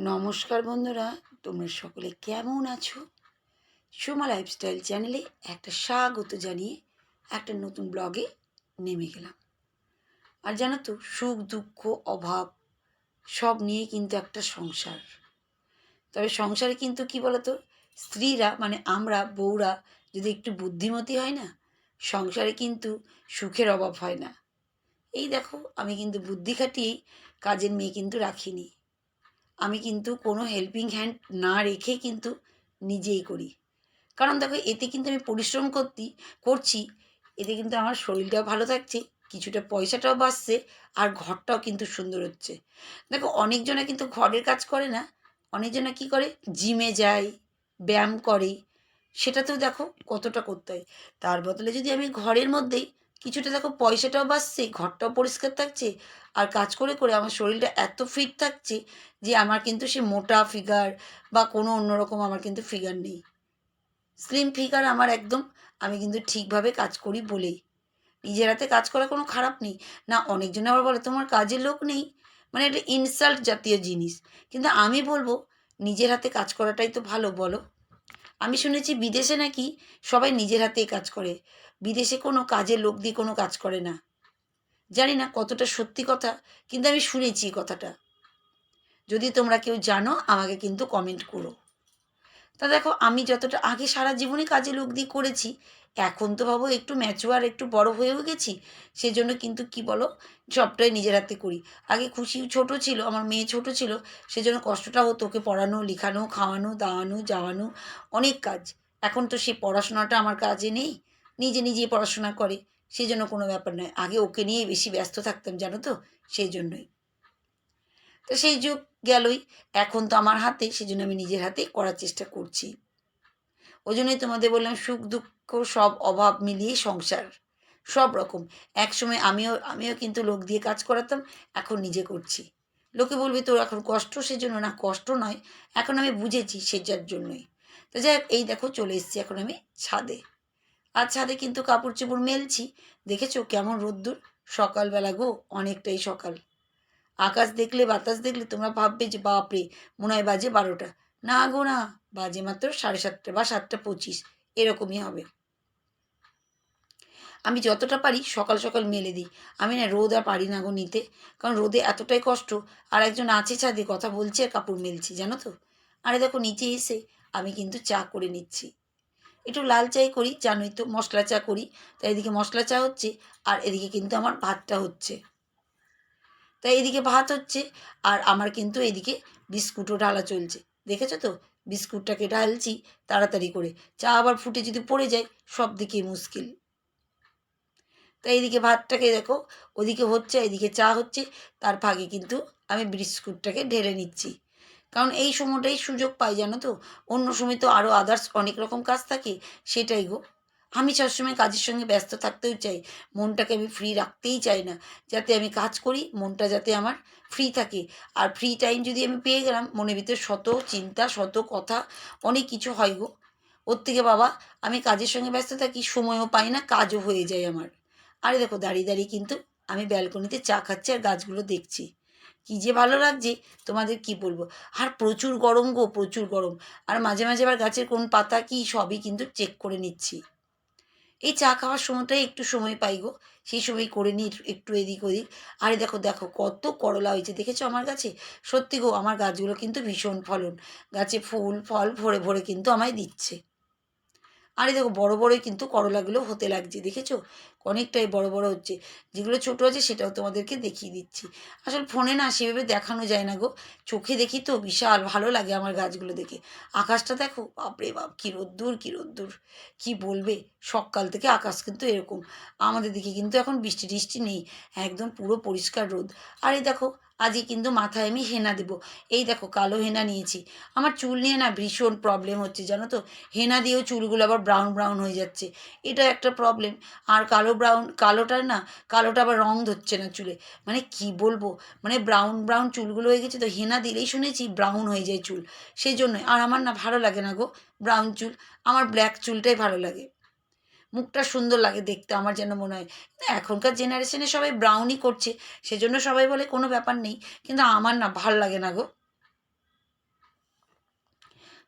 নমস্কার বন্ধুরা, তোমরা সকলে কেমন আছো? সোমা লাইফস্টাইল চ্যানেলে একটা স্বাগত জানিয়ে একটা নতুন ব্লগে নেমে গেলাম। আর জানো তো, সুখ, দুঃখ, অভাব, সব নিয়ে কিন্তু একটা সংসার। তবে সংসারে কিন্তু কি বলতো, স্ত্রীরা মানে আমরা, বউরা যদি একটু বুদ্ধিমতী হয় না, সংসারে কিন্তু সুখের অভাব হয় না। এই দেখো, আমি কিন্তু বুদ্ধি খাটিয়েই কাজের মেয়ে কিন্তু রাখিনি। আমি কিন্তু কোনো হেল্পিং হ্যান্ড না রেখে কিন্তু নিজেই করি। কারণ দেখো, এতে কিন্তু আমি পরিশ্রম করতি, করছি, এতে কিন্তু আমার শরীরটাও ভালো থাকছে, কিছুটা পয়সাটাও বাঁচছে, আর ঘরটাও কিন্তু সুন্দর হচ্ছে। দেখো, অনেকজনে কিন্তু ঘরের কাজ করে না, অনেকজনে কি করে? জিমে যায়, ব্যায়াম করে, সেটাতেও দেখো কতটা করতে হয়। তার বদলে যদি আমি ঘরের মধ্যেই কিছুটা দেখো পয়সাটাও বাঁচছে, ঘরটাও পরিষ্কার থাকছে, আর কাজ করে করে আমার শরীরটা এত ফিট থাকছে যে আমার কিন্তু সে মোটা ফিগার বা কোনো অন্যরকম আমার কিন্তু ফিগার নেই। স্লিম ফিগার আমার একদম, আমি কিন্তু ঠিকভাবে কাজ করি বলেই। নিজের হাতে কাজ করা কোনো খারাপ নেই। না, অনেকজন আবার বলে, তোমার কাজের লোক নেই? মানে এটা ইনসাল্ট জাতীয় জিনিস। কিন্তু আমি বলব, নিজের হাতে কাজ করাটাই তো ভালো, বলো। আমি শুনেছি বিদেশে নাকি সবাই নিজের হাতেই কাজ করে। বিদেশে কোনো কাজে লোক দিয়ে কোনো কাজ করে না। জানি না কতটা সত্যি কথা, কিন্তু আমি শুনেছি কথাটা। যদি তোমরা কেউ জানো, আমাকে কিন্তু কমেন্ট করো। তা দেখো, আমি যতটা, আগে সারা জীবনে কাজে লোক দিয়ে করেছি, এখন তো ভাবো একটু ম্যাচুয়ার একটু বড় হয়েও গেছি, সেজন্য কিন্তু কি বলো, সবটাই নিজের হাতে করি। আগে খুশি ছোট ছিল, আমার মেয়ে ছোট ছিল, সেজন্য কষ্টটা হতো ওকে পড়ানো, লিখানো, খাওয়ানো, দাওয়ানো, যাওয়ানো, অনেক কাজ। এখন তো সে পড়াশোনাটা আমার কাজে নেই, নিজে নিজে পড়াশোনা করে সেই জন্য কোনো ব্যাপার নয়। আগে ওকে নিয়ে বেশি ব্যস্ত থাকতাম, জানো তো সেই জন্যই তো সেই যুগ গেলই। এখন তো আমার হাতে সেই জন্য আমি নিজের হাতেই করার চেষ্টা করছি। ওই জন্যই তোমাদের বললাম, সুখ, দুঃখ, সব অভাব মিলিয়ে সংসার। সব রকম। একসময় আমিও আমিও কিন্তু লোক দিয়ে কাজ করাতাম, এখন নিজে করছি। লোকে বলবে, তোর এখন কষ্ট? সেজন্য না, কষ্ট নয়। এখন আমি বুঝেছি সেটার জন্যই। তো যাই এই দেখো, চলে এসেছি এখন আমি ছাদে। আর ছাদে কিন্তু কাপড় চোপড় মেলছি। দেখেছ কেমন রোদ্দুর? সকালবেলা গো, অনেকটাই সকাল। আকাশ দেখলে, বাতাস দেখলে তোমরা ভাববে যে, বাপরে, মনে হয় বাজে বারোটা। না গো না, বাজে মাত্র সাড়ে সাতটা বা সাতটা পঁচিশ, এরকমই হবে। আমি যতটা পারি সকাল সকাল মেলে দিই। আমি না রোদ আর পারি না গো নিতে, কারণ রোদে এতটাই কষ্ট, আর একজন আছে ছাদে কথা বলছে আর কাপড় মেলছি, জানো তো? আরে দেখো, নিচে এসে আমি কিন্তু চা করে নিচ্ছি। একটু লাল চাই করি, জানোই তো মশলা চা করি, তাই এদিকে মশলা চা হচ্ছে আর এদিকে কিন্তু আমার ভাতটা হচ্ছে। তাই এদিকে ভাত হচ্ছে, আর আমার কিন্তু এদিকে বিস্কুটও ঢালা চলছে। দেখেছ তো? বিস্কুটটাকে ঢালছি তাড়াতাড়ি করে। চা আবার ফুটে যদি পড়ে যায়, সব দিকেই মুশকিল। তাই এদিকে ভাতটাকে দেখো, ওদিকে হচ্ছে, এদিকে চা হচ্ছে, তার ফাঁকে কিন্তু আমি বিস্কুটটাকে ঢেলে নিচ্ছি। কারণ এই সময়টাই সুযোগ পাই, জানো তো? অন্য সময় তো আরও আদার্স অনেক রকম কাজ থাকে, সেটাই গো। আমি সবসময় কাজের সঙ্গে ব্যস্ত থাকতেও চাই। মনটাকে আমি ফ্রি রাখতেই চাই না। যাতে আমি কাজ করি, মনটা যাতে আমার ফ্রি থাকে। আর ফ্রি টাইম যদি আমি পেয়ে গেলাম, মনের ভিতরে শত চিন্তা, শত কথা, অনেক কিছু হয় গো। ওর থেকে বাবা, আমি কাজের সঙ্গে ব্যস্ত থাকি, সময়ও পাই না, কাজও হয়ে যায় আমার। আরে দেখো, দাঁড়িয়ে দাঁড়িয়ে কিন্তু আমি ব্যালকনিতে চা খাচ্ছি আর গাছগুলো দেখছি। কী যে ভালো লাগছে, তোমাদের কি বলব? আর প্রচুর গরম গো, প্রচুর গরম। আর মাঝে মাঝে আবার গাছের কোন পাতা কি সবই কিন্তু চেক করে নিচ্ছি। এই চা খাওয়ার সময়টাই একটু সময় পাই গো। সেই সময় করে নিই একটু এদিক ওদিক। আরে দেখো দেখো, কত করলা হয়েছে, দেখেছ আমার গাছে? সত্যি গো, আমার গাছগুলো কিন্তু ভীষণ ফলন। গাছে ফুল, ফল ভরে ভরে কিন্তু আমায় দিচ্ছে। আরে দেখো, বড় বড়ই কিন্তু করলাগুলো হতে লাগছে, দেখেছ? অনেকটাই বড় বড় হচ্ছে। যেগুলো ছোটো আছে, সেটাও তোমাদেরকে দেখিয়ে দিচ্ছি। আসলে ফোনে না সেভাবে দেখানো যায় না গো। চোখে দেখি তো বিশাল ভালো লাগে আমার গাছগুলো দেখে। আকাশটা দেখো, বাপরে বাপ, কী রোদ্দুর কী রোদ্দুর। কী বলবে? সকাল থেকে আকাশ কিন্তু এরকম। আমাদের দিকে কিন্তু এখন বৃষ্টি টিষ্টি নেই, একদম পুরো পরিষ্কার রোদ। আর এই দেখো, আজকে কিন্তু মাথায় আমি হেনা দেবো। এই দেখো, কালো হেনা নিয়েছি। আমার চুল নিয়ে না ভীষণ প্রবলেম হচ্ছে, জানো তো? হেনা দিয়েও চুলগুলো আবার ব্রাউন ব্রাউন হয়ে যাচ্ছে। এটা একটা প্রবলেম আর কালো ব্রাউন কালোটার না, কালোটা আবার রং ধরছে না চুলে। মানে কি বলব? মানে ব্রাউন ব্রাউন চুলগুলো হয়ে গেছে তো, হেনা দিলেই শুনেছি ব্রাউন হয়ে যায় চুল। সেই জন্যই। আর আমার না ভালো লাগে না গো ব্রাউন চুল। আমার ব্ল্যাক চুলটাই ভালো লাগে। মুখটা সুন্দর লাগে দেখতে, আমার যেন মনে হয়। এখনকার জেনারেশনে সবাই ব্রাউনই করছে, সেজন্য সবাই বলে কোনো ব্যাপার নেই, কিন্তু আমার না ভালো লাগে না গো।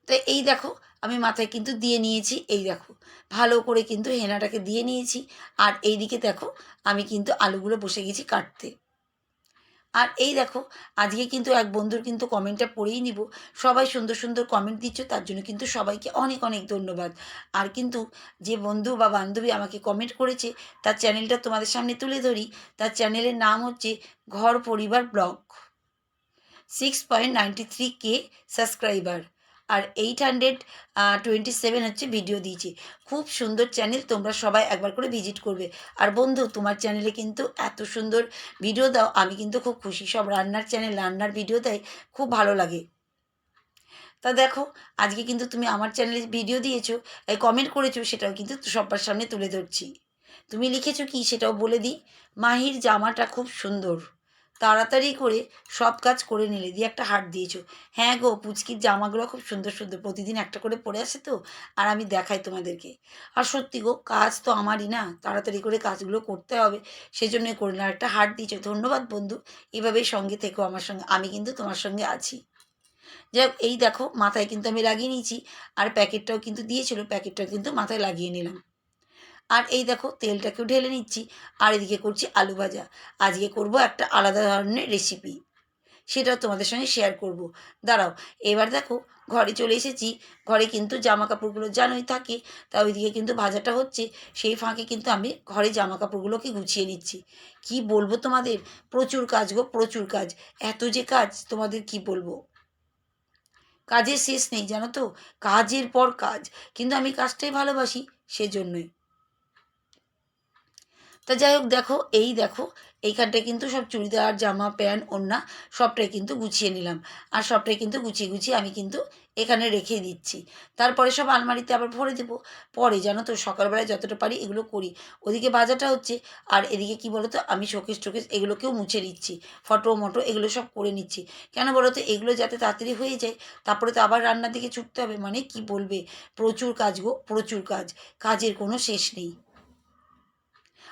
তো এই দেখো, আমি মাথায় কিন্তু দিয়ে নিয়েছি, এই দেখো, ভালো করে কিন্তু হেনাটাকে দিয়ে নিয়েছি। আর এইদিকে দেখো, আমি কিন্তু আলুগুলো বসে গেছি কাটতে। আর এই দেখো, আজকে কিন্তু এক বন্ধুর কিন্তু কমেন্টটা পড়েই নিব। সবাই সুন্দর সুন্দর কমেন্ট দিচ্ছ, তার জন্য কিন্তু সবাইকে অনেক অনেক ধন্যবাদ। আর কিন্তু যে বন্ধু বা বান্ধবী আমাকে কমেন্ট করেছে, তার চ্যানেলটা তোমাদের সামনে তুলে ধরি। তার চ্যানেলের নাম হচ্ছে ঘর পরিবার blog. Six point ninety three K subscriber আর এইট হান্ড্রেড টোয়েন্টি সেভেন হচ্ছে ভিডিও দিয়েছি। খুব সুন্দর চ্যানেল তোমরা সবাই একবার করে ভিজিট করবে। আর বন্ধু, তোমার চ্যানেলে কিন্তু এত সুন্দর ভিডিও দাও, আমি কিন্তু খুব খুশি। সব রান্নার চ্যানেল রান্নার ভিডিও দেয়, খুব ভালো লাগে। তা দেখো, আজকে কিন্তু তুমি আমার চ্যানেলে ভিডিও দিয়েছ, এই কমেন্ট করেছ, সেটাও কিন্তু সবার সামনে তুলে ধরছি। তুমি লিখেছো কি, সেটাও বলে দিই। মাহির জামাটা খুব সুন্দর। তাড়াতাড়ি করে সব কাজ করে নিলে। দিয়ে একটা হাট দিয়েছ। হ্যাঁ গো পুচকির জামাগুলো খুব সুন্দর সুন্দর। প্রতিদিন একটা করে পরে আসে তো? আর আমি দেখাই তোমাদেরকে। আর সত্যি গো কাজ তো আমারই না। তাড়াতাড়ি করে কাজগুলো করতে হবে। সেজন্যই করে না একটা হাট দিয়েছ। ধন্যবাদ বন্ধু। এভাবেই সঙ্গে থেকো আমার সঙ্গে। আমি কিন্তু তোমার সঙ্গে আছি। যাই হোক, এই দেখো মাথায় কিন্তু আমি লাগিয়ে নিয়েছি। আর প্যাকেটটাও কিন্তু দিয়েছিল। প্যাকেটটাও কিন্তু মাথায় লাগিয়ে নিলাম। আর এই দেখো তেলটাকেও ঢেলে নিচ্ছি, আর এদিকে করছি আলু ভাজা। আজকে করব একটা আলাদা ধরনের রেসিপি সেটা তোমাদের সঙ্গে শেয়ার করব। দাঁড়াও, এবার দেখো ঘরে চলে এসেছি। ঘরে কিন্তু জামা কাপড়গুলো জানোই থাকে, তা ওইদিকে কিন্তু ভাজাটা হচ্ছে। সেই ফাঁকে কিন্তু আমি ঘরে জামা কাপড়গুলোকে গুছিয়ে নিচ্ছি। কি বলব তোমাদের? প্রচুর কাজ গো, প্রচুর কাজ। এত যে কাজ, তোমাদের কি বলব? কাজের শেষ নেই, জানো তো? কাজের পর কাজ। কিন্তু আমি কাজটাই ভালোবাসি, সেজন্যই। তা যাই হোক, দেখো, এই দেখো এইখানটায় কিন্তু সব চুড়িদার, জামা, প্যান্ট, ওড়না, সবটাই কিন্তু গুছিয়ে নিলাম। আর সবটাই কিন্তু গুছিয়ে গুছিয়ে আমি কিন্তু এখানে রেখে দিচ্ছি। তারপরে সব আলমারিতে আবার ভরে দেবো। পরে জানো তো, সকালবেলায় যতটা পারি এগুলো করি। ওদিকে বাজারটা হচ্ছে, আর এদিকে কি বলো তো আমি শোকেস টোকেস এগুলোকেও মুছে নিচ্ছি। ফটো, মটো এগুলো সব করে নিচ্ছি। কেন বলো তো এগুলো যাতে তাড়াতাড়ি হয়ে যায়, তারপরে তো আবার রান্নার দিকে ছুটতে হবে। মানে কি বলবে? প্রচুর কাজ গো, প্রচুর কাজ। কাজের কোনো শেষ নেই।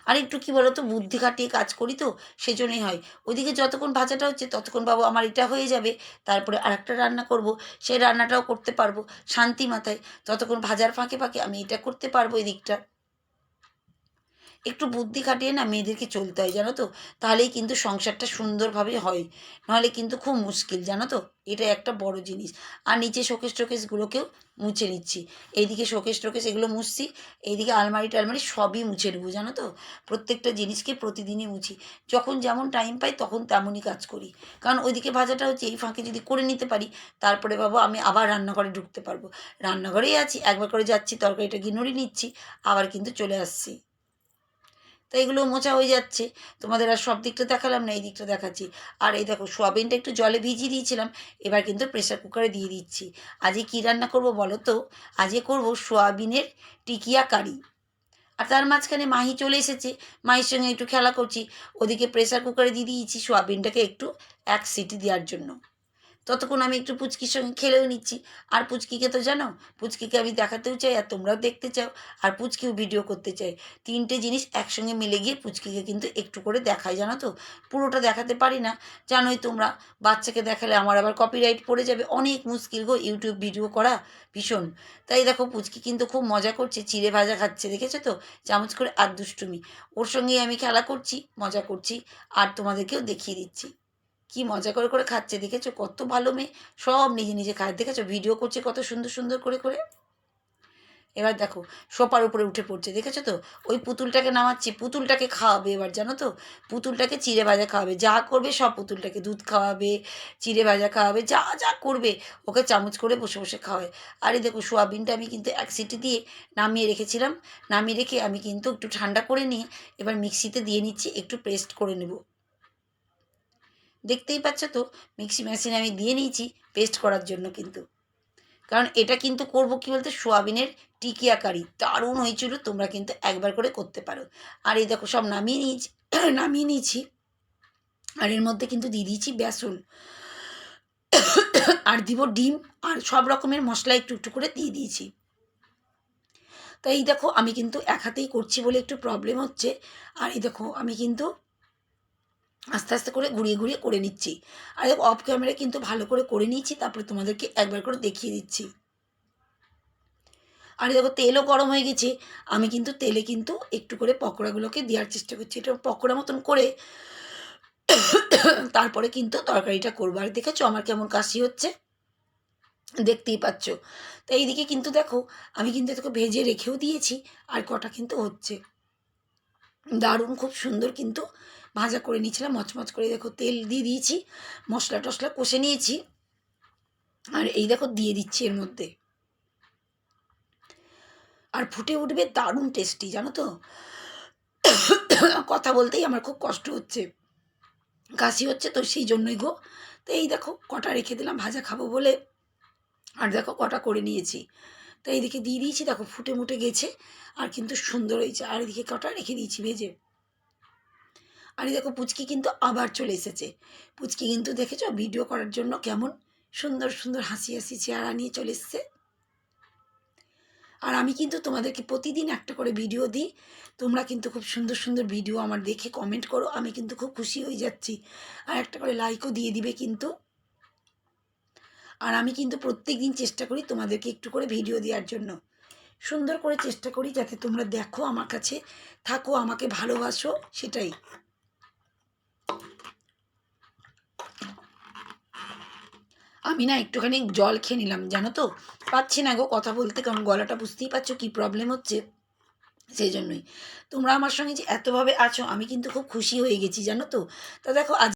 আর একটু কী বলো তো বুদ্ধি খাটিয়ে কাজ করি তো, সেজন্যই হয়। ওইদিকে যতক্ষণ ভাজাটা হচ্ছে, ততক্ষণ বাবু আমার এটা হয়ে যাবে, তারপরে আরেকটা রান্না করব, সেই রান্নাটাও করতে পারব শান্তি মাথায়। ততক্ষণ ভাজার ফাঁকে ফাঁকে আমি এটা করতে পারব এই দিকটা একটু বুদ্ধি খাটিয়ে না মেয়েদেরকে চলতে হয়, জানো তো? তাহলেই কিন্তু সংসারটা সুন্দরভাবে হয়। নাহলে কিন্তু খুব মুশকিল, জানো তো? এটা একটা বড় জিনিস। আর নিচে শোকেস টোকেসগুলোকেও মুছে নিচ্ছি। এইদিকে শোকেস টোকেস এগুলো মুছছি, এইদিকে আলমারি টালমারি সবই মুছে নেব, জানো তো? প্রত্যেকটা জিনিসকে প্রতিদিনই মুছি। যখন যেমন টাইম পাই তখন তেমনই কাজ করি। কারণ ওইদিকে ভাজাটা হচ্ছে এই ফাঁকে যদি করে নিতে পারি, তারপরে বাবা আমি আবার রান্নাঘরে ঢুকতে পারব। রান্নাঘরেই আছি, একবার করে যাচ্ছি, তরকারিটা গিনুড়ি নিচ্ছি, আবার কিন্তু চলে আসছি। তো এগুলো মোচা হয়ে যাচ্ছে। তোমাদের আর সব দিকটা দেখালাম না, এই দিকটা দেখাচ্ছি। আর এই দেখো, সোয়াবিনটা একটু জলে ভিজিয়ে দিয়েছিলাম, এবার কিন্তু প্রেশার কুকারে দিয়ে দিচ্ছি। আজকে কী রান্না করব বলো তো? আজকে করব সোয়াবিনের টিকিয়া কারি। আর তার মাঝখানে মাহি চলে এসেছে, মাহির সঙ্গে একটু খেলা করছি। ওদিকে প্রেশার কুকারে দিয়ে দিয়েছি সোয়াবিনটাকে একটু এক সিটি দেওয়ার জন্য। ততক্ষণ আমি একটু পুচকির সঙ্গে খেলেও নিচ্ছি। আর পুচকিকে তো জানো, পুচকিকে আমি দেখাতেও চাই আর তোমরাও দেখতে চাও আর পুচকিও ভিডিও করতে চাই তিনটে জিনিস একসঙ্গে মিলে গিয়ে পুচকিকে কিন্তু একটু করে দেখাই জানো তো? পুরোটা দেখাতে পারি না। জানোই তোমরা, বাচ্চাকে দেখালে আমার আবার কপিরাইট পড়ে যাবে। অনেক মুশকিল গো ইউটিউব ভিডিও করা, ভীষণ। তাই দেখো, পুচকি কিন্তু খুব মজা করছে, চিড়ে ভাজা খাচ্ছে, দেখেছ তো? চামচ করে আর দুষ্টুমি। ওর সঙ্গেই আমি খেলা করছি, মজা করছি, আর তোমাদেরকেও দেখিয়ে দিচ্ছি। কি মজা করে করে খাচ্ছে দেখেছ? কত ভালো মেয়ে। সব নিজে নিজে খায়। দেখেছ? ভিডিও করছে কত সুন্দর সুন্দর করে করে। এবার দেখো সোপার উপরে উঠে পড়ছে। দেখেছ তো? ওই পুতুলটাকে নামাচ্ছি। পুতুলটাকে খাওয়াবে এবার, জানো তো? পুতুলটাকে চিড়ে ভাজা খাওয়াবে। যা করবে সব পুতুলটাকে দুধ খাওয়াবে, চিড়ে ভাজা খাওয়াবে, যা যা করবে ওকে চামচ করে বসে বসে খাওয়ায় আর দেখো, সোয়াবিনটা আমি কিন্তু এক সিটি দিয়ে নামিয়ে রেখেছিলাম। নামিয়ে রেখে আমি কিন্তু একটু ঠান্ডা করে নিয়ে এবার মিক্সিতে দিয়ে নিচ্ছি, একটু পেস্ট করে নেব। দেখতেই পাচ্ছ তো, মিক্সি মেশিনে আমি দিয়ে নিয়েছি পেস্ট করার জন্য কিন্তু। কারণ এটা কিন্তু করব কি বলতে, সোয়াবিনের টিকিয়া কারি দারুণ হয়েছিল, তোমরা কিন্তু একবার করে করতে পারো। আর এই দেখো, সব নামিয়ে নিয়েছি নামিয়ে নিয়েছি। আর এর মধ্যে কিন্তু দিয়ে দিয়েছি বেসন। আর দিব ডিম, আর সব রকমের মশলা একটু একটু করে দিয়ে দিয়েছি। তো এই দেখো, আমি কিন্তু এক হাতেই করছি বলে একটু প্রবলেম হচ্ছে। আর এই দেখো, আমি কিন্তু আস্তে আস্তে করে ঘুরিয়ে ঘুরিয়ে করে নিচ্ছি। আর অফ ক্যামেরা কিন্তু ভালো করে করে নিয়েছি, তারপরে তোমাদেরকে একবার করে দেখিয়ে দিচ্ছি। আর দেখো, তেলও গরম হয়ে গেছে। আমি কিন্তু তেলে কিন্তু একটু করে পকোড়াগুলোকে দেওয়ার চেষ্টা করছি। এটা পকোড়া মতন করে তারপরে কিন্তু তরকারিটা করব। আর দেখেছ আমার কেমন কাশি হচ্ছে? দেখতেই পাচ্ছ। তো এইদিকে কিন্তু দেখো, আমি কিন্তু এটাকে ভেজে রেখেও দিয়েছি, আর কটা কিন্তু হচ্ছে। দারুণ, খুব সুন্দর কিন্তু ভাজা করে নিয়েছিলাম, মচমচ করে দেখো তেল দিয়ে দিয়েছি, মশলা টশলা কষে নিয়েছি। আর এই দেখো দিয়ে দিচ্ছি এর মধ্যে। আর ফুটে উঠবে দারুণ টেস্টি জানো তো? কথা বলতেই আমার খুব কষ্ট হচ্ছে। কাশি হচ্ছে তো সেই জন্যই গো। তো এই দেখো কটা রেখে দিলাম, ভাজা খাব বলে। আর দেখো কটা করে নিয়েছি। তো এইদিকে দিয়ে দিয়েছি, দেখো ফুটে মুটে গেছে। আর কিন্তু সুন্দর হয়েছে। আর এদিকে কটা রেখে দিয়েছি, ভেজে। আর দেখো পুচকি কিন্তু আবার চলে এসেছে। পুচকি কিন্তু দেখেছ? ভিডিও করার জন্য কেমন সুন্দর সুন্দর হাসি হাসি চেহারা নিয়ে চলে এসছে। আর আমি কিন্তু তোমাদেরকে প্রতিদিন একটা করে ভিডিও দিই। তোমরা কিন্তু খুব সুন্দর সুন্দর ভিডিও আমার দেখে কমেন্ট করো। আমি কিন্তু খুব খুশি হয়ে যাচ্ছি। আর একটা করে লাইকও দিয়ে দিবে কিন্তু। আর আমি কিন্তু প্রত্যেক দিন চেষ্টা করি তোমাদেরকে একটু করে ভিডিও দেওয়ার জন্য। সুন্দর করে চেষ্টা করি যাতে তোমরা দেখো, আমার কাছে থাকো, আমাকে ভালোবাসো, সেটাই। আমি না একটুখানি জল খেয়ে নিলাম, জানো তো? পাচ্ছি না গো কথা বলতে, কারণ গলাটা বুঝতেই পারছ কী প্রবলেম হচ্ছে। সেই জন্যই। তোমরা আমার সঙ্গে যে এতভাবে আছো, আমি কিন্তু খুব খুশি হয়ে গেছি, জানো তো? তা দেখো, আজ